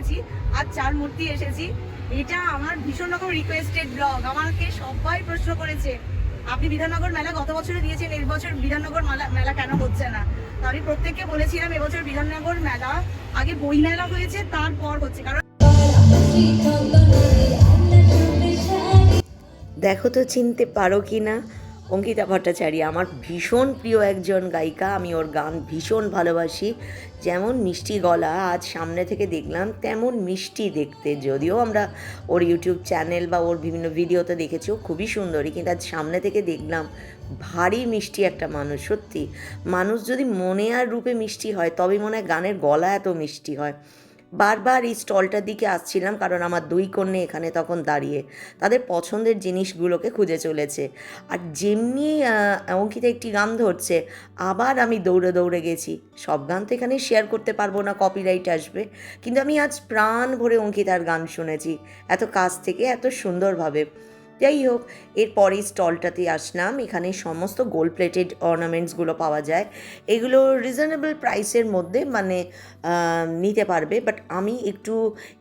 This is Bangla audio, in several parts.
এসেছি, আর চার মূর্তি এসেছি। এটা আমার ভীষণ রকম রিকোয়েস্টেড ব্লগ আমাকে সবাই প্রশ্ন করেছে, আপনি বিধাননগর মেলা গত বছরে দিয়েছেন, এই বছর বিধাননগর মেলা মেলা কেন হচ্ছে না? তো আমি প্রত্যেককে বলেছিলাম, এবছর বিধাননগর মেলা, আগে বই মেলা হয়েছে, তারপর হচ্ছে। কারণ দেখো তো চিনতে পারো কি না অঙ্কিতা ভট্টাচার্য, আমার ভীষণ প্রিয় একজন গায়িকা, আমি ওর গান ভীষণ ভালোবাসি। যেমন মিষ্টি গলা আজ সামনে থেকে দেখলাম, তেমন মিষ্টি দেখতে। যদিও আমরা ওর ইউটিউব চ্যানেল বা ওর বিভিন্ন ভিডিওতে দেখেছি, ও খুবই সুন্দরী, কিন্তু আজ সামনে থেকে দেখলাম, ভারী মিষ্টি একটা মানুষ, সত্যি। মানুষ যদি মনে আর রূপে মিষ্টি হয়, তবে মনে হয় গানের গলা এত মিষ্টি হয়। বারবার এই স্টলটার দিকে আসছিলাম কারণ আমার দুই কন্যে এখানে তখন দাঁড়িয়ে তাদের পছন্দের জিনিসগুলোকে খুঁজে চলেছে। আর যেমনি অঙ্কিতা একটি গান ধরছে, আবার আমি দৌড়ে দৌড়ে গেছি। সব গান তো এখানে শেয়ার করতে পারব না কপিরাইট আসবে। কিন্তু আমি আজ প্রাণ ভরে অঙ্কিতার গান শুনেছি, এত কাছ থেকে, এত সুন্দরভাবে। যাই হোক, এরপরে স্টলটাতে আসলাম। এখানে সমস্ত গোল্ড প্লেটেড অর্নামেন্টসগুলো পাওয়া যায়। এগুলো রিজনেবল প্রাইসের মধ্যে মানে নিতে পারবে। বাট আমি একটু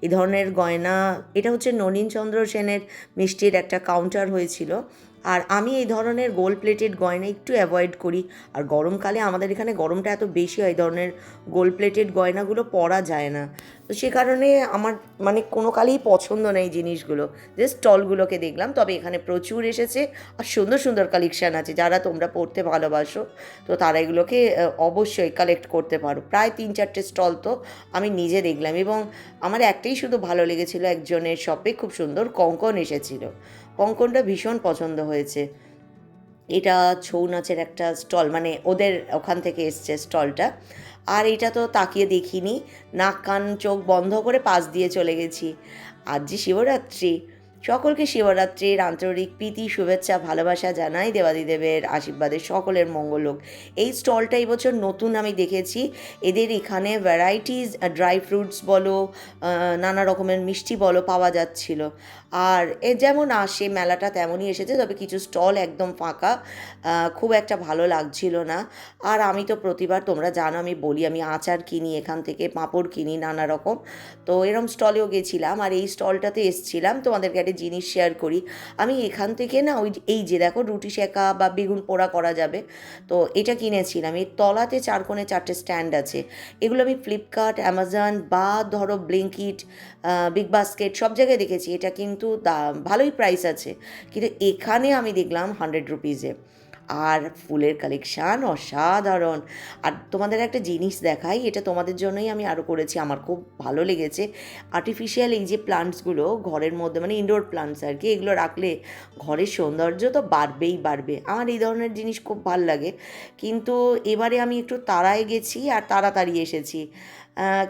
এ ধরনের গয়না, এটা হচ্ছে ননীনচন্দ্র সেনের মিষ্টির একটা কাউন্টার হয়েছিল। আর আমি এই ধরনের গোল্ড প্লেটেড গয়না একটু অ্যাভয়েড করি। আর গরমকালে আমাদের এখানে গরমটা এত বেশি হয়, এই ধরনের গোল্ড প্লেটেড গয়নাগুলো পরা যায় না। তো সে কারণে আমার মানে কোনো কালেই পছন্দ নেই জিনিসগুলো। যে স্টলগুলোকে দেখলাম, তবে এখানে প্রচুর এসেছে আর সুন্দর সুন্দর কালেকশান আছে, যারা তোমরা পড়তে ভালোবাসো, তো তারা এগুলোকে অবশ্যই কালেক্ট করতে পারো। প্রায় তিন চারটে স্টল তো আমি নিজে দেখলাম এবং আমার একটাই শুধু ভালো লেগেছিল, একজনের শপে খুব সুন্দর কঙ্কন এসেছিল। কঙ্কনটা ভীষণ পছন্দ হয়েছে। এটা ছৌ নাচের একটা স্টল মানে ওদের ওখান থেকে এসছে স্টলটা আর এটা তো তাকিয়ে দেখিনি। নাক কান চোখ বন্ধ করে পাশ দিয়ে চলে গেছি। আজ যে শিবরাত্রি সকলকে শিবরাত্রির আন্তরিক প্রীতি, শুভেচ্ছা, ভালোবাসা জানাই দেবাদিদেবের আশীর্বাদে সকলের মঙ্গল হোক। এই স্টলটা এই বছর নতুন আমি দেখেছি। এদের এখানে ভ্যারাইটিস ড্রাই ফ্রুটস বলো নানা রকমের মিষ্টি বলো পাওয়া যাচ্ছিল। আর এ যেমন আসে, মেলাটা তেমনই এসেছে, তবে কিছু স্টল একদম ফাঁকা খুব একটা ভালো লাগছিল না। আর আমি তো প্রতিবার, তোমরা জানো, আমি বলি, আমি আচার কিনি এখান থেকে, পাঁপড় কিনি, নানা রকম। তো এরম স্টলেও গেছিলাম, আর এই স্টলটাতে এসছিলাম। তোমাদেরকে একটা জিনিস শেয়ার করি। আমি এখান থেকে না ওই এই যে দেখো রুটি শেখা বা বেগুন পোড়া করা যাবে। তো এটা কিনেছিলাম এর তলাতে চার কোণে চারটে স্ট্যান্ড আছে। এগুলো আমি ফ্লিপকার্ট অ্যামাজন বা ধরো ব্লিঙ্কিট বিগ বাস্কেট সব জায়গায় দেখেছি। এটা কিন্তু ভালোই প্রাইস আছে। কিন্তু এখানে আমি দেখলাম হান্ড্রেড রুপিজে আর ফুলের কালেকশান অসাধারণ। আর তোমাদের একটা জিনিস দেখাই, এটা তোমাদের জন্যই আমি আরও করেছি, আমার খুব ভালো লেগেছে। আর্টিফিশিয়াল এই যে প্লান্টসগুলো ঘরের মধ্যে মানে ইনডোর প্লান্টস আর কি, এগুলো রাখলে ঘরের সৌন্দর্য তো বাড়বেই বাড়বে। আমার এই ধরনের জিনিস খুব ভালো লাগে। কিন্তু এবারে আমি একটু তাড়ায় গেছি আর তাড়াতাড়ি এসেছি।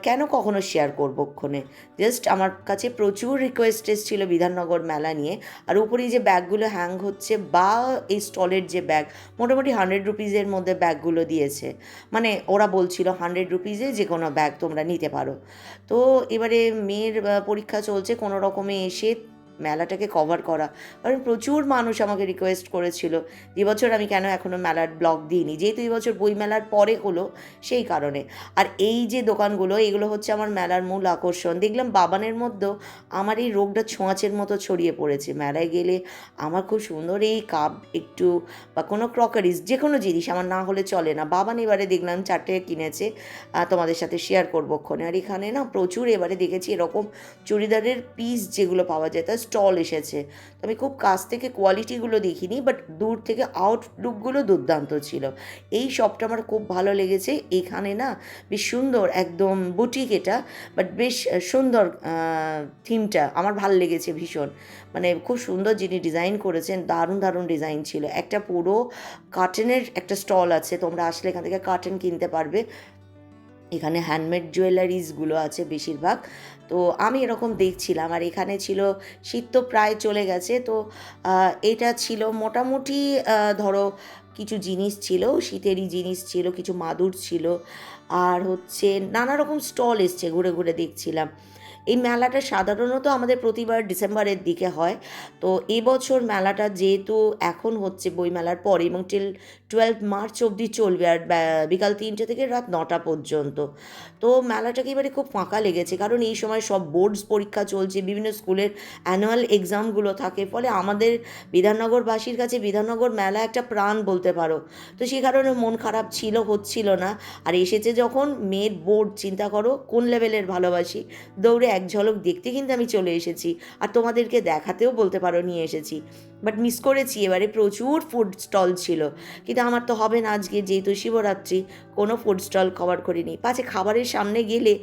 কেন কখনো শেয়ার করব ক্ষণে? জাস্ট আমার কাছে প্রচুর রিকোয়েস্ট এসেছিল বিধাননগর মেলা নিয়ে, আর উপরে যে ব্যাগগুলো হ্যাং হচ্ছে বা এই স্টলের যে ব্যাগ মোটামুটি হান্ড্রেড রুপিজের মধ্যে ব্যাগগুলো দিয়েছে। মানে ওরা বলছিল হান্ড্রেড রুপিজে যে কোনো ব্যাগ তোমরা নিতে পারো। তো এবারে মেয়ের পরীক্ষা চলছে, কোনো রকমে এসে মেলাটাকে কভার করা। কারণ প্রচুর মানুষ আমাকে রিকোয়েস্ট করেছিল এবছর আমি কেন এখনও মেলার ব্লগ দিইনি? যেহেতু এবছর বই মেলার পরে হলো, সেই কারণে। আর এই যে দোকানগুলো, এগুলো হচ্ছে আমার মেলার মূল আকর্ষণ। দেখলাম বাবানের মধ্যেও আমার এই রোগটা ছোঁয়াচের মতো ছড়িয়ে পড়েছে। মেলায় গেলে আমার খুব সুন্দর এই কাপ, একটু বা কোনো ক্রকারিজ যে কোনো জিনিস, আমার না হলে চলে না। বাবান এবারে দেখলাম চারটে কিনেছে তোমাদের সাথে শেয়ার করব ক্ষণে আর এখানে না প্রচুর এবারে দেখেছি এরকম চুড়িদারের পিস যেগুলো পাওয়া যায় তার স্টল এসেছে। আমি খুব কাছ থেকে কোয়ালিটিগুলো দেখিনি বাট দূর থেকে আউটলুকগুলো দুর্দান্ত ছিল। এই শপটা আমার খুব ভালো লেগেছে। এখানে না বেশ সুন্দর একদম বুটিক এটা বাট বেশ সুন্দর থিমটা আমার ভালো লেগেছে ভীষণ। মানে খুব সুন্দর যিনি ডিজাইন করেছেন, দারুণ দারুণ ডিজাইন ছিল। একটা পুরো কার্টেনের একটা স্টল আছে, তোমরা আসলে এখান থেকে কার্টেন কিনতে পারবে। এখানে হ্যান্ডমেড জুয়েলারিজগুলো আছে বেশিরভাগ। তো আমি এরকম দেখছিলাম। আর এখানে ছিল, শীত তো প্রায় চলে গেছে, তো এটা ছিল মোটামুটি ধরো কিছু জিনিস ছিল, শীতেরই জিনিস ছিল, কিছু মাদুর ছিল, আর হচ্ছে নানা রকম স্টল এসছে ঘুরে ঘুরে দেখছিলাম। এই মেলাটা সাধারণত আমাদের প্রতিবার ডিসেম্বরের দিকে হয়। তো এবছর মেলাটা যেহেতু এখন হচ্ছে বইমেলার পরে এবং টিল টুয়েলভ মার্চ অবধি চলবে আর বিকাল তিনটে থেকে রাত নটা পর্যন্ত। তো মেলাটাকে এবারে খুব ফাঁকা লেগেছে কারণ এই সময় সব বোর্ডস পরীক্ষা চলছে, বিভিন্ন স্কুলের অ্যানুয়াল এক্সামগুলো থাকে। ফলে আমাদের বিধাননগরবাসীর কাছে বিধাননগর মেলা একটা প্রাণ বলতে পারো। তো সেই কারণে মন খারাপ ছিল, হচ্ছিল না। আর এসেছে যখন মেয়ের বোর্ড, চিন্তা করো কোন লেভেলের ভালোবাসি? দৌড়ে এক ঝলক দেখতে কিন্তু আমি চলে এসেছি আর তোমাদেরকে দেখাতেও বলতে পারো নিয়ে এসেছি। বাট মিস করেছি, এবারে প্রচুর ফুড স্টল ছিল। কিন্তু আমার তো হবে না আজকে, যেহেতু শিবরাত্রি, কোনো ফুড স্টল কভার করিনি। পাছে খাবারের সামনে গেলে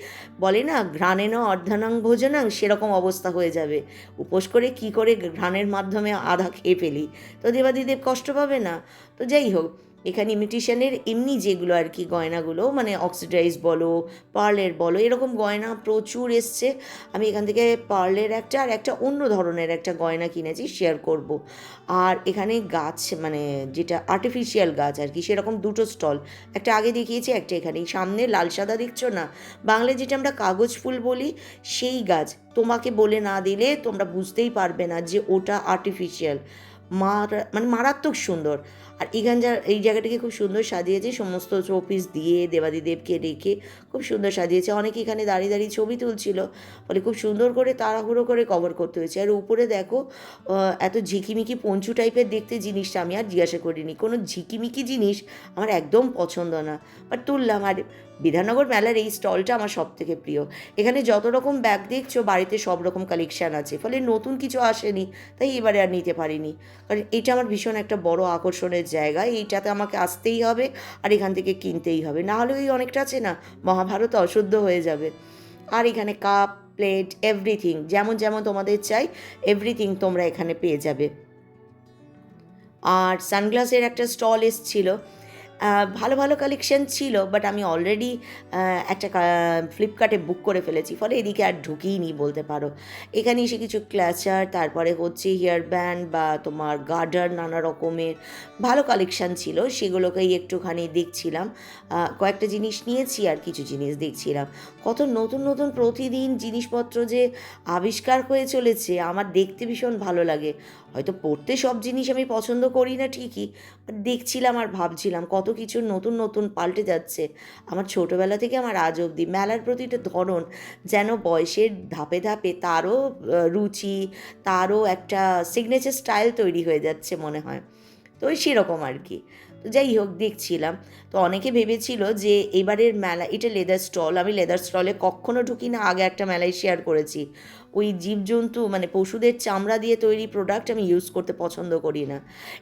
বলে না ঘ্রাণেন অর্ধানাং ভোজনাং, সেরকম অবস্থা হয়ে যাবে। উপোস করে কি করে ঘ্রাণের মাধ্যমে আধা খেয়ে ফেলি। তো দেবাদিদেব কষ্ট পাবে না। তো যাই হোক এখানে ইমিটেশনের এমনি যেগুলো আর কি গয়নাগুলো মানে অক্সিডাইজ বলো পার্লের বলো, এরকম গয়না প্রচুর এসছে। আমি এখান থেকে পার্লের একটা আর একটা অন্য ধরনের একটা গয়না কিনেছি শেয়ার করব। আর এখানে গাছ মানে যেটা আর্টিফিশিয়াল গাছ আর কি, সেরকম দুটো স্টল একটা আগে দেখিয়েছি, একটা এখানে সামনে লাল সাদা দেখছ না? বাংলায় যেটা আমরা কাগজ ফুল বলি, সেই গাছ। তোমাকে বলে না দিলে তোমরা বুঝতেই পারবে না যে ওটা আর্টিফিশিয়াল মার মানে মারাত্মক সুন্দর। আর এখান যা এই জায়গাটাকে খুব সুন্দর সাজিয়েছে, সমস্ত চৌপিস দিয়ে, দেবাদিদেবকে রেখে খুব সুন্দর সাজিয়েছে। অনেকে এখানে দাঁড়িয়ে দাঁড়িয়ে ছবি তুলছিল ফলে খুব সুন্দর করে তাড়াহুড়ো করে কভার করতে হয়েছে। আর উপরে দেখো এত ঝিকিমিকি পঞ্চু টাইপের দেখতে জিনিসটা আমি আর জিজ্ঞাসা করিনি। কোনো ঝিকিমিকি জিনিস আমার একদম পছন্দ না। বাট তুললাম, আর বিধাননগর মেলার এই স্টলটা আমার সব থেকে প্রিয়। এখানে যত রকম ব্যাগ দেখছ, বাড়িতে সব রকম কালেকশান আছে। ফলে নতুন কিছু আসেনি, তাই এবারে আর নিতে পারিনি। কারণ এটা আমার ভীষণ একটা বড় আকর্ষণের জায়গা, এইটাতে আমাকে আসতেই হবে আর এখান থেকে কিনতেই হবে। না হলে ওই অনেকটা আছে না, মহাভারত অশুদ্ধ হয়ে যাবে। আর এখানে কাপ, প্লেট এভরিথিং যেমন যেমন তোমাদের চাই এভরিথিং তোমরা এখানে পেয়ে যাবে। আর সানগ্লাসের একটা স্টল এসছিল ভালো ভালো কালেকশন ছিল বাট আমি অলরেডি একটা ফ্লিপকার্টে বুক করে ফেলেছি। ফলে এদিকে আর ঢুকিয়ে বলতে পারো। এখানে এসে কিছু ক্লাচার তারপরে হচ্ছে হেয়ার ব্যান্ড বা তোমার গার্ডার নানা রকমের ভালো কালেকশান ছিল, সেগুলোকেই একটুখানি দেখছিলাম। কয়েকটা জিনিস নিয়েছি আর কিছু জিনিস দেখছিলাম। কত নতুন নতুন প্রতিদিন জিনিসপত্র যে আবিষ্কার হয়ে চলেছে, আমার দেখতে ভীষণ ভালো লাগে। হয়তো পড়তে সব জিনিস আমি পছন্দ করি না ঠিকই দেখছিলাম আর ভাবছিলাম কত কিছু নতুন নতুন পাল্টে যাচ্ছে। আমার ছোটোবেলা থেকে আমার আজ অবধি মেলার প্রতিটা ধরন যেন বয়সের ধাপে ধাপে তারও রুচি, তারও একটা সিগনেচার স্টাইল তৈরি হয়ে যাচ্ছে মনে হয়। তো সেরকম আর কি। তো যাই হোক, দেখছিলাম। তো অনেকে ভেবেছিল যে এবারের মেলা, এটা লেদার স্টল আমি লেদার স্টলে কখনো ঢুকি না, আগে একটা মেলায় শেয়ার করেছি। ওই জীবজন্তু মানে পশুদের চামড়া দিয়ে তৈরি প্রোডাক্ট আমি ইউজ করতে পছন্দ করি না।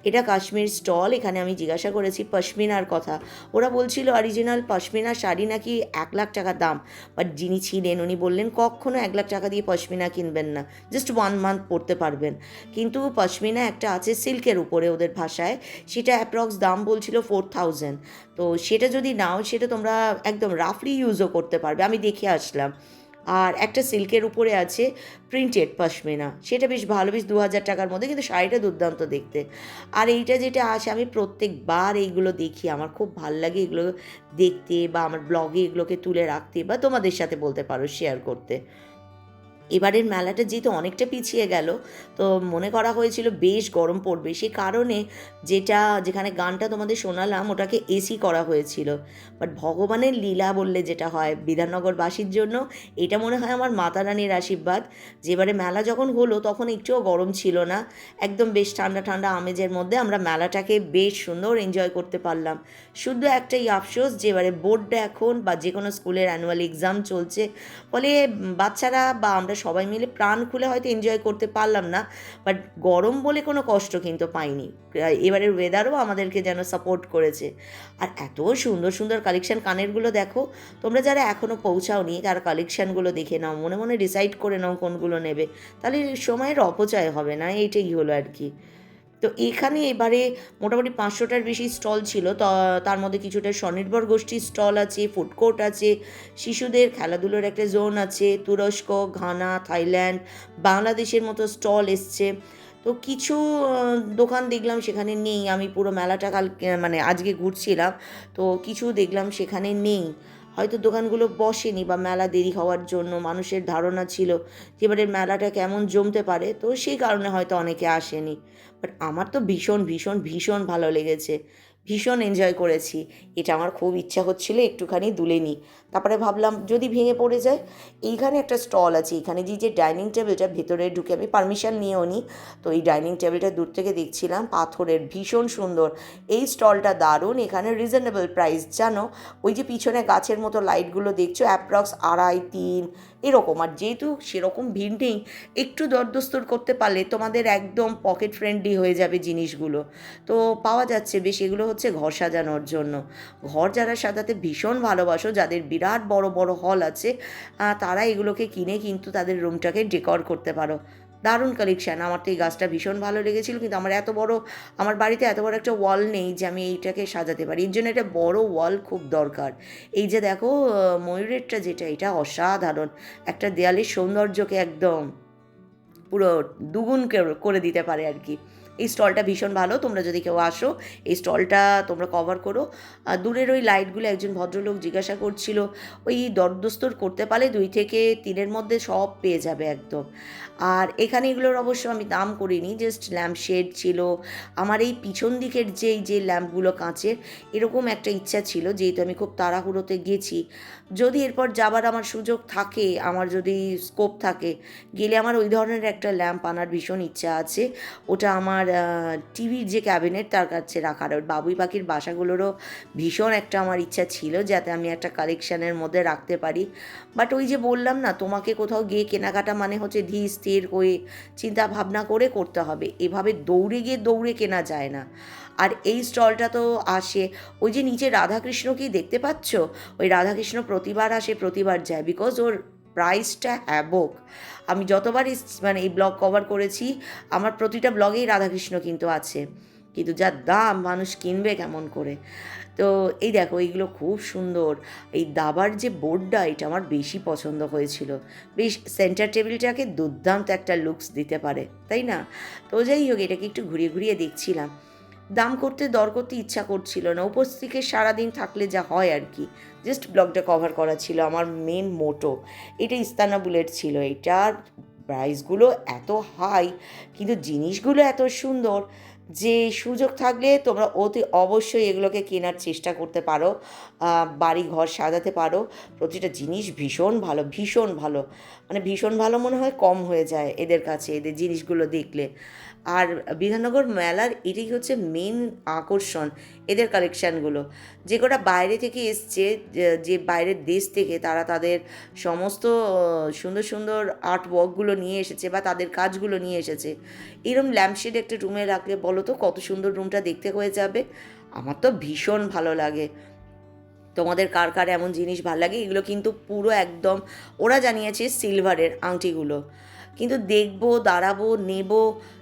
এটা কাশ্মীর স্টল এখানে আমি জিজ্ঞাসা করেছি পশমিনার কথা। ওরা বলছিল অরিজিনাল পশমিনা শাড়ি নাকি এক লাখ টাকা দাম। বাট যিনি ছিলেন, উনি বললেন, কখনো এক লাখ টাকা দিয়ে পশমিনা কিনবেন না। জাস্ট ওয়ান মান্থ পরতে পারবেন। কিন্তু পশমিনা একটা আছে সিল্কের উপরে ওদের ভাষায়। সেটা অ্যাপ্রক্স দাম বলছিল ফোর থাউজেন্ড তো সেটা যদি নাও, সেটা তোমরা একদম রাফলি ইউজও করতে পারবে। আমি দেখে আসলাম। আর একটা সিল্কের উপরে আছে প্রিন্টেড পশমিনা সেটা বেশ ভালো, বেশ দু হাজার টাকার মধ্যে, কিন্তু শাড়িটা দুর্দান্ত দেখতে। আর এইটা যেটা আছে আমি প্রত্যেকবার এইগুলো দেখি, আমার খুব ভালো লাগে এগুলো দেখতে বা আমার ব্লগে এগুলোকে তুলে রাখতে বা তোমাদের সাথে বলতে পারো শেয়ার করতে। এবারের মেলাটা যেহেতু অনেকটা পিছিয়ে গেল, তো মনে করা হয়েছিল বেশ গরম পড়বে। সে কারণে যেটা, যেখানে গানটা তোমাদের শোনালাম ওটাকে এসি করা হয়েছিল। বাট ভগবানের লীলা বললে যেটা হয় বিধাননগরবাসীর জন্য, এটা মনে হয় আমার মাতা রানীর আশীর্বাদ। যে এবারে মেলা যখন হলো তখন একটুও গরম ছিল না। একদম বেশ ঠান্ডা ঠান্ডা আমেজের মধ্যে আমরা মেলাটাকে বেশ সুন্দর এনজয় করতে পারলাম। শুধু একটাই আফসোস যে এবারে বোর্ডটা এখন বা যে কোনো স্কুলের অ্যানুয়াল এক্সাম চলছে। ফলে বাচ্চারা বা আমরা সবাই মিলে প্রাণ খুলে হয়তো এনজয় করতে পারলাম না বাট গরম বলে কোনো কষ্ট কিন্তু পাইনি। এবারের ওয়েদারও আমাদেরকে যেন সাপোর্ট করেছে। আর এত সুন্দর সুন্দর কালেকশান কানেরগুলো দেখো, তোমরা যারা এখনও পৌঁছাওনি, তার কালেকশানগুলো দেখে নাও, মনে মনে ডিসাইড করে নাও কোনগুলো নেবে। তাহলে সময়ের অপচয় হবে না, এইটাই হলো আর কি। তো এখানে এবারে মোটামুটি পাঁচশোটার বেশি স্টল ছিল। তার মধ্যে কিছুটা স্বনির্ভর গোষ্ঠীর স্টল আছে, ফুড কোর্ট আছে, শিশুদের খেলাধুলোর একটা জোন আছে, তুরস্ক, ঘানা, থাইল্যান্ড, বাংলাদেশের মতো স্টল এসছে। তো কিছু দোকান দেখলাম সেখানে নেই। আমি পুরো মেলাটা কাল মানে আজকে ঘুরছিলাম। তো কিছু দেখলাম সেখানে নেই। হয়তো দোকানগুলো বসেনি বা মেলা দেরি হওয়ার জন্য মানুষের ধারণা ছিল যে এবারে মেলাটা কেমন জমতে পারে, তো সেই কারণে হয়তো অনেকে আসেনি। বাট আমার তো ভীষণ ভীষণ ভীষণ ভালো লেগেছে। ভীষণ এনজয় করেছি। এটা আমার খুব ইচ্ছা হচ্ছিল, একটুখানি দুলে নিই। তারপরে ভাবলাম, যদি ভেঙে পড়ে যায়, এইখানে একটা স্টল আছে। এখানে যে যে ডাইনিং টেবিলটা ভেতরে ঢুকে আমি পারমিশন নিয়েও নিই তো এই ডাইনিং টেবিলটা দূর থেকে দেখছিলাম, পাথরের ভীষণ সুন্দর। এই স্টলটা দারুণ, এখানে রিজনেবল প্রাইস জানো? ওই যে পিছনে গাছের মতো লাইটগুলো দেখছ অ্যাপ্রক্স আড়াই, তিন এরকম, আর যেহেতু সেরকম ভিড় নেই, একটু দরদস্তর করতে পারলে তোমাদের একদম পকেট ফ্রেন্ডলি হয়ে যাবে জিনিসগুলো। তো পাওয়া যাচ্ছে বেশ, এগুলো হচ্ছে ঘর সাজানোর জন্য। ঘর যারা সাজাতে ভীষণ ভালোবাসো, যাদের বিরাট বড় বড় হল আছে তারা এগুলোকে কিনে কিন্তু তাদের রুমটাকে ডেকর করতে পারো। দারুণ কালেকশান আমার তো এই গাছটা ভীষণ ভালো লেগেছিল, কিন্তু আমার এত বড়, আমার বাড়িতে এত বড় একটা ওয়াল নেই যে আমি এইটাকে সাজাতে পারি। এর জন্য একটা বড় ওয়াল খুব দরকার। এই যে দেখো ময়ূরেরটা যেটা, এটা অসাধারণ। একটা দেয়ালের সৌন্দর্যকে একদম পুরো দুগুণ করে দিতে পারে আর কি। এই স্টলটা ভীষণ ভালো, তোমরা যদি কেউ আসো, এই স্টলটা তোমরা কভার করো। আর দূরের ওই লাইটগুলো একজন ভদ্রলোক জিজ্ঞাসা করছিল, ওই দরদস্তর করতে পারলে দুই থেকে তিনের মধ্যে সব পেয়ে যাবে একদম। আর এখানে এগুলোর অবশ্য আমি দাম করিনি জাস্ট ল্যাম্প শেড ছিল। আমার এই পিছন দিকের যেই, যে ল্যাম্পগুলো কাঁচের, এরকম একটা ইচ্ছা ছিল, যেহেতু আমি খুব তাড়াহুড়োতে গেছি। যদি এরপর যাবার আমার সুযোগ থাকে, আমার যদি স্কোপ থাকে, গেলে আমার ওই ধরনের একটা ল্যাম্প আনার ভীষণ ইচ্ছা আছে। ওটা আমার টিভির যে ক্যাবিনেট তার কাছে রাখার ওর বাবুই পাখির বাসাগুলোরও ভীষণ একটা আমার ইচ্ছা ছিল যাতে আমি একটা কালেকশানের মধ্যে রাখতে পারি। বাট ওই যে বললাম না, তোমাকে কোথাও গিয়ে কেনাকাটা মানে হচ্ছে ধীর স্থির হয়ে চিন্তা ভাবনা করে করতে হবে। এভাবে দৌড়ে গিয়ে দৌড়ে কেনা যায় না। আর এই স্টলটা তো আসে, ওই যে নিচে রাধাকৃষ্ণ কি দেখতে পাচ্ছ? ওই রাধাকৃষ্ণ প্রতিবার আসে, প্রতিবার যায়। বিকজ ওর প্রাইসটা হ্যাবক আমি যতবার এস- মানে এই ব্লগ কভার করেছি, আমার প্রতিটা ব্লগেই রাধাকৃষ্ণ কিন্তু আছে। কিন্তু যার দাম মানুষ কিনবে কেমন করে? তো এই দেখো, এইগুলো খুব সুন্দর। এই দাবার যে বোর্ডটা, এটা আমার বেশি পছন্দ হয়েছিল। বেশ সেন্টার টেবিলটাকে দুর্দান্ত একটা লুকস দিতে পারে, তাই না? তো যাই হোক, এটাকে একটু ঘুরিয়ে ঘুরিয়ে দেখছিলাম। দাম করতে, দর করতে ইচ্ছা করছিল না। থেকে সারাদিন থাকলে যা হয় আর কি। জাস্ট ব্লগটা কভার করা ছিল আমার মেন মোটো এটা ইস্তানাবুলের ছিল। এটার প্রাইসগুলো এত হাই কিন্তু জিনিসগুলো এত সুন্দর যে সুযোগ থাকলে তোমরা অতি অবশ্যই এগুলোকে কেনার চেষ্টা করতে পারো বাড়ি ঘর সাজাতে পারো। প্রতিটা জিনিস ভীষণ ভালো ভীষণ ভালো। মানে ভীষণ ভালো মনে হয় কম হয়ে যায় এদের কাছে, এদের জিনিসগুলো দেখলে। আর বিধাননগর মেলার এটাই হচ্ছে মেন আকর্ষণ এদের কালেকশানগুলো যে কটা বাইরে থেকে এসছে, যে- বাইরের দেশ থেকে তারা তাদের সমস্ত সুন্দর সুন্দর আর্ট ওয়ার্কগুলো নিয়ে এসেছে বা তাদের কাজগুলো নিয়ে এসেছে। এরম ল্যাম্পশেড একটা রুমে রাখলে বলো তো কত সুন্দর রুমটা দেখতে হয়ে যাবে? আমার তো ভীষণ ভালো লাগে। তোমাদের কার কার এমন জিনিস ভালো লাগে? এগুলো কিন্তু পুরো একদম, ওরা জানিয়েছে সিলভারের আংটিগুলো। কিন্তু দেখব, দাঁড়াবো, নেব,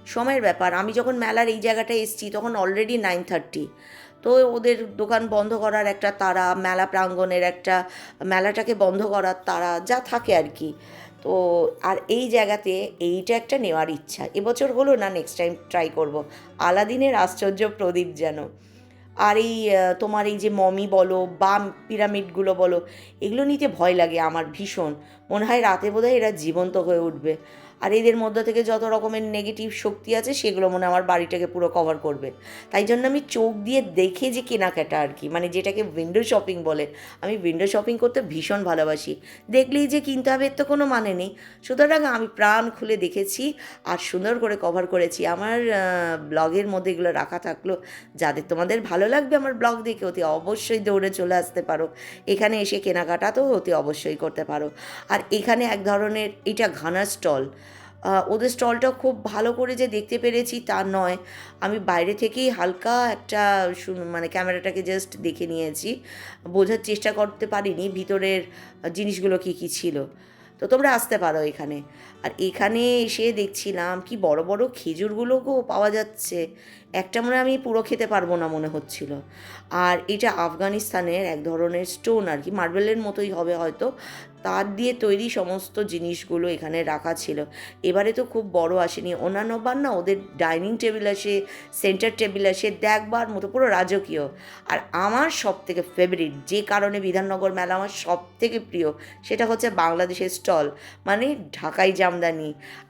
সময়ের ব্যাপার। আমি যখন মেলার এই জায়গাটায় এসেছি, তখন অলরেডি নাইন থার্টি তো ওদের দোকান বন্ধ করার একটা তারা, মেলা প্রাঙ্গণের একটা, মেলাটাকে বন্ধ করার তারা, যা থাকে আর কি। তো আর এই জায়গাতে এইটা একটা নেওয়ার ইচ্ছা। এবছর হলো না নেক্সট টাইম ট্রাই করব। আলাদিনের আশ্চর্য প্রদীপ যেন। আর এই তোমার এই যে মমি বলো, বা পিরামিডগুলো বলো, এগুলো নিতে ভয় লাগে আমার ভীষণ। মনে হয় রাতে বোধহয় এরা জীবন্ত হয়ে উঠবে। আর এদের মধ্যে থেকে যত রকমের নেগেটিভ শক্তি আছে, সেগুলো মনে আমার বাড়িটাকে পুরো কভার করবে। তাই জন্য আমি চোখ দিয়ে দেখে যে কেনাকাটা আর কি মানে যেটাকে উইন্ডো শপিং বলে। আমি উইন্ডো শপিং করতে ভীষণ ভালোবাসি। দেখলেই যে কিনতে হবে তো কোনো মানে নেই। সুতরাং আমি প্রাণ খুলে দেখেছি আর সুন্দর করে কভার করেছি। আমার ব্লগের মধ্যে এগুলো রাখা থাকল। যাদের তোমাদের ভালো লাগবে আমার ব্লগ দেখে, অতি অবশ্যই দৌড়ে চলে আসতে পারো। এখানে এসে কেনাকাটা তো অতি অবশ্যই করতে পারো। আর এখানে এক ধরনের এটা ঘানা স্টল। ওদের স্টলটা খুব ভালো করে যে দেখতে পেরেছি তা নয়। আমি বাইরে থেকেই হালকা একটা মানে ক্যামেরাটাকে জাস্ট দেখে নিয়েছি। বোঝার চেষ্টা করতে পারিনি ভিতরের জিনিসগুলো কী কী ছিল। তো তোমরা আসতে পারো এখানে। আর এখানে এসে দেখছিলাম কি বড় বড় খেজুরগুলোকেও পাওয়া যাচ্ছে। একটা মনে আমি পুরো খেতে পারব না মনে হচ্ছিল। আর এটা আফগানিস্তানের এক ধরনের স্টোন আর কি। মার্বেলের মতোই হবে হয়তো। তার দিয়ে তৈরি সমস্ত জিনিসগুলো এখানে রাখা ছিল। এবারে তো খুব বড় আসেনি। অন্যান্য বার না ওদের ডাইনিং টেবিল আসে, সেন্টার টেবিল আসে, দেখবার মতো পুরো রাজকীয়। আর আমার সব থেকে ফেভারিট যে কারণে বিধাননগর মেলা আমার সব থেকে প্রিয়, সেটা হচ্ছে বাংলাদেশের স্টল মানে ঢাকাই জামদানি।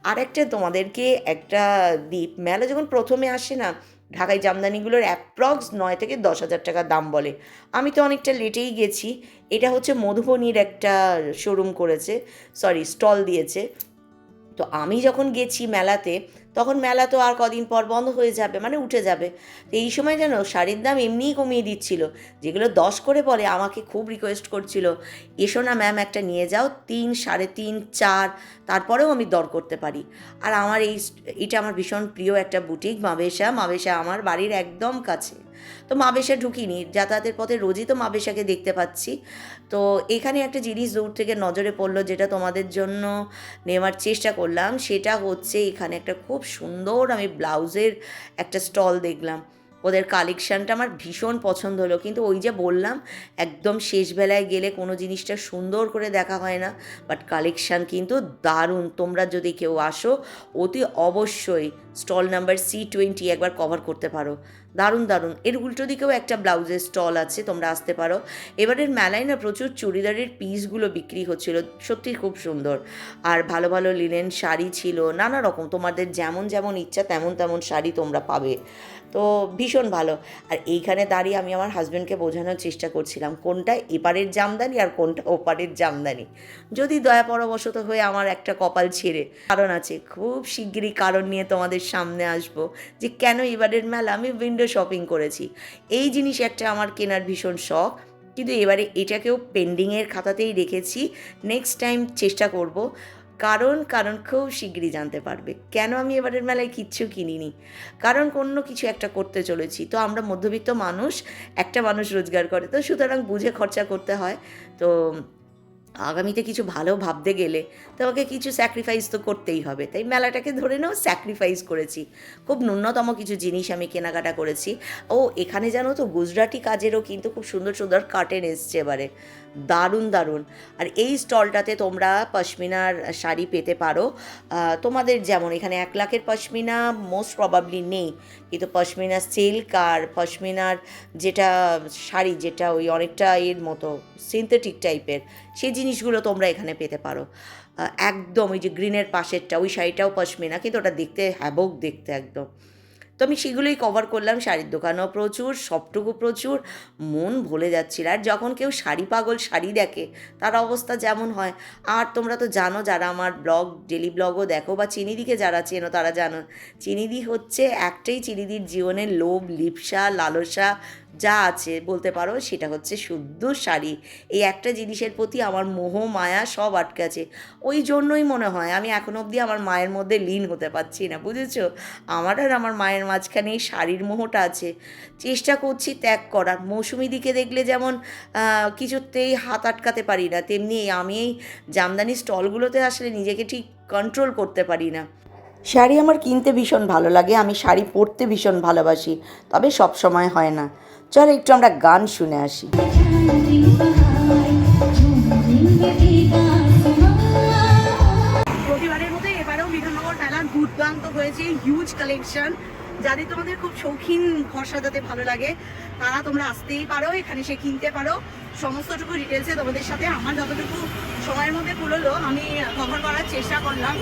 আর একটা তোমাদেরকে একটা দ্বীপ, মেলা যখন প্রথমে আসে না ঢাকাই জামদানিগুলোর অ্যাপ্রক্স নয় থেকে দশ হাজার টাকা দাম বলে। আমি তো অনেকটা লেটেই গেছি। এটা হচ্ছে মধুবনির একটা শোরুম করেছে সরি স্টল দিয়েছে। তো আমি যখন গেছি মেলাতে তখন মেলা তো আর কদিন পর বন্ধ হয়ে যাবে মানে উঠে যাবে। এই সময় যেন শাড়ির দাম এমনিই কমিয়ে দিচ্ছিল, যেগুলো দশ করে পরে আমাকে খুব রিকোয়েস্ট করছিল। এসো না ম্যাম একটা নিয়ে যাও, তিন, সাড়ে তিন, চার, তারপরেও আমি দর করতে পারি। আর আমার এই, এটা আমার ভীষণ প্রিয় একটা বুটিক মাবেশা মাবেশা আমার বাড়ির একদম কাছে। তো মাবেশা ঢুকিনি, যাতায়াতের পথে রোজই তো মাবেশাকে দেখতে পাচ্ছি। তো এখানে একটা জিনিস দূর থেকে নজরে পড়ল যেটা তোমাদের জন্য নেওয়ার চেষ্টা করলাম, সেটা হচ্ছে এখানে একটা খুব সুন্দর আমি ব্লাউজের একটা স্টল দেখলাম। ওদের কালেকশানটা আমার ভীষণ পছন্দ হলো, কিন্তু ওই যে বললাম, একদম শেষবেলায় গেলে কোনো জিনিসটা সুন্দর করে দেখা হয় না বাট কালেকশান কিন্তু দারুণ। তোমরা যদি কেউ আসো, অতি অবশ্যই স্টল নাম্বার সি টোয়েন্টি একবার কভার করতে পারো। দারুণ দারুণ। এর উল্টো দিকেও একটা ব্লাউজের স্টল আছে, তোমরা আসতে পারো। এবারের মেলায় না প্রচুর চুড়িদারের পিসগুলো বিক্রি হচ্ছিল, সত্যি খুব সুন্দর। আর ভালো ভালো লিনেন শাড়ি ছিল, নানা রকম। তোমাদের যেমন যেমন ইচ্ছা, তেমন তেমন শাড়ি তোমরা পাবে। তো ভীষণ ভালো। আর এইখানে দাঁড়িয়ে আমি আমার হাজব্যান্ডকে বোঝানোর চেষ্টা করছিলাম, কোনটা এপারের জামদানি আর কোনটা ওপারের জামদানি। যদি দয়া পরবশত হয়ে আমার একটা কপাল ছেড়ে, কারণ আছে, খুব শিগগিরই কারণ নিয়ে তোমাদের সামনে আসব যে কেন এবারের মেলা? আমি উইন্ডো শপিং করেছি। এই জিনিস একটা আমার কেনার ভীষণ শখ। কিন্তু এবারে এটাকেও পেন্ডিংয়ের খাতাতেই রেখেছি। নেক্সট টাইম চেষ্টা করব। কারণ কারণ খুব শিগগিরই জানতে পারবে। কেন আমি এবারের মেলায় কিচ্ছু কিনিনি? কারণ অন্য কিছু একটা করতে চলেছি। তো আমরা মধ্যবিত্ত মানুষ, একটা মানুষ রোজগার করে। তো সুতরাং বুঝে খরচা করতে হয়। তো আগামীতে কিছু ভালো ভাবতে গেলে তোমাকে কিছু স্যাক্রিফাইস তো করতেই হবে। তাই মেলাটাকে ধরে নাও স্যাক্রিফাইস করেছি। খুব ন্যূনতম কিছু জিনিস আমি কেনাকাটা করেছি। ও, এখানে জানো তো, গুজরাটি কাজেরও কিন্তু খুব সুন্দর সুন্দর কার্টেন এসছে এবারে। দারুণ দারুণ। আর এই স্টলটাতে তোমরা পশমিনার শাড়ি পেতে পারো। তোমাদের যেমন এখানে এক লাখের পশমিনা মোস্ট প্রবাবলি নেই। কিন্তু পশমিনা সিল্ক আর পশমিনার যেটা শাড়ি যেটা ওই অনেকটা এর মতো সিনথেটিক টাইপের সেই জিনিসগুলো তোমরা এখানে পেতে পারো। একদম ওই যে গ্রিনের পাশেরটা, ওই শাড়িটাও পশমিনা, কিন্তু ওটা দেখতে হ্যাবক দেখতে একদম। তো আমি সেগুলোই কভার করলাম, শাড়ির দোকানও প্রচুর, সবটুকু প্রচুর, মন ভুলে যাচ্ছিল। আর যখন কেউ শাড়ি পাগল শাড়ি দেখে, তার অবস্থা যেমন হয়। আর তোমরা তো জানো, যারা আমার ব্লগ ডেলি ব্লগও দেখো, বা চিনিদিকে যারা চেনো, তারা জানো, চিনিদি হচ্ছে একটাই চিনিদির জীবনের লোভ, লিপসা, লালসা যা আছে বলতে পারো, সেটা হচ্ছে শুদ্ধ শাড়ি। এই একটা জিনিসের প্রতি আমার মোহ, মায়া সব আটকে আছে। ওই জন্যই মনে হয় আমি এখন অবধি আমার মায়ের মধ্যে লীন হতে পারছি না, বুঝেছ? আমার আর আমার মায়ের মাঝখানে এই শাড়ির মোহটা আছে। চেষ্টা করছি ত্যাগ করার। মৌসুমি দিকে দেখলে যেমন কিছুতেই হাত আটকাতে পারি না, তেমনি আমি এই জামদানি স্টলগুলোতে আসলে নিজেকে ঠিক কন্ট্রোল করতে পারি না। শাড়ি আমার কিনতে ভীষণ ভালো লাগে, আমি শাড়ি পরতে ভীষণ ভালোবাসি, তবে সব সময় হয় না। চলো একটু আমরা গান শুনে আসি। এবারেও হয়েছে হিউজ কালেকশন যাদের তোমাদের খুব শৌখিন ঘর সাজাতে ভালো লাগে, তারা তোমরা আসতেই পারো, এখানে সে কিনতে পারো। সমস্তটুকু ডিটেলসে তোমাদের সাথে আমার যতটুকু সময়ের মধ্যে কুলোলো আমি কভার করার চেষ্টা করলাম।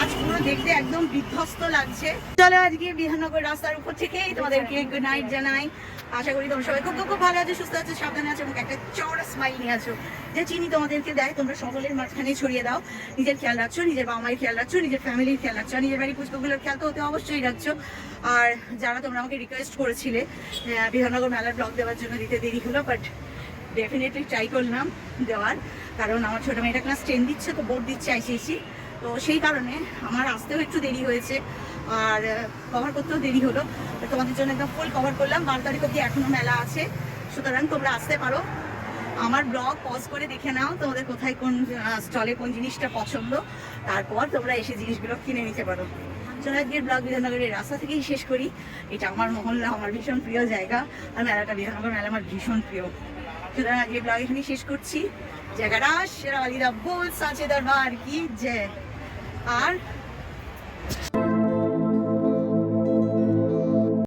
আজ পুরো দেখতে একদম বিধ্বস্ত লাগছে। চলো আজকে বিধাননগর রাস্তার উপর থেকেই তোমাদেরকে গুড নাইট জানাই। আশা করি তোমরা সবাই খুব খুব ভালো আছো, সুস্থ আছো, সাবধানে আছো এবং একটা চওড়া স্মাইল নিয়ে আছো। যে চিনি তোমাদেরকে দেয়, তোমরা সকলের মাঝখানে ছড়িয়ে দাও। নিজের খেয়াল রাখছো, নিজের বাবা মায়ের খেয়াল রাখছো, নিজের ফ্যামিলির খেয়াল রাখছো নিজের বাড়ির পুষ্পগুলোর খেয়াল তো হতে অবশ্যই রাখছো। আর যারা তোমরা আমাকে রিকোয়েস্ট করেছিলে বিধাননগর মেলার ব্লগ দেওয়ার জন্য দিতে দেরি হলো বাট ডেফিনেটলি ট্রাই করলাম দেওয়ার। কারণ আমার ছোটো মেয়েটা ক্লাস টেন দিচ্ছে, তো বোর্ড দিচ্ছে আইসিএসি তো সেই কারণে আমার আসতেও একটু দেরি হয়েছে, আর কভার করতেও দেরি হলো। তোমাদের জন্য একদম ফুল কভার করলাম। বারো তারিখ অব্দি এখনও মেলা আছে। সুতরাং তোমরা আসতে পারো। আমার ব্লগ পজ করে দেখে নাও তোমাদের কোথায় কোন স্টলে কোন জিনিসটা পছন্দ। তারপর তোমরা এসে জিনিসগুলো কিনে নিতে পারো। চলো আজকের ব্লগ বিধাননগরের রাস্তা থেকেই শেষ করি। এটা আমার মহল্লা, আমার ভীষণ প্রিয় জায়গা। আর মেলাটা বিধাননগর মেলা আমার ভীষণ প্রিয়। সুতরাং আজকে ব্লগ এখানে শেষ করছি। জায়গাটা সেরা আলিদা বোল সাচে দরবার, কি জয় আর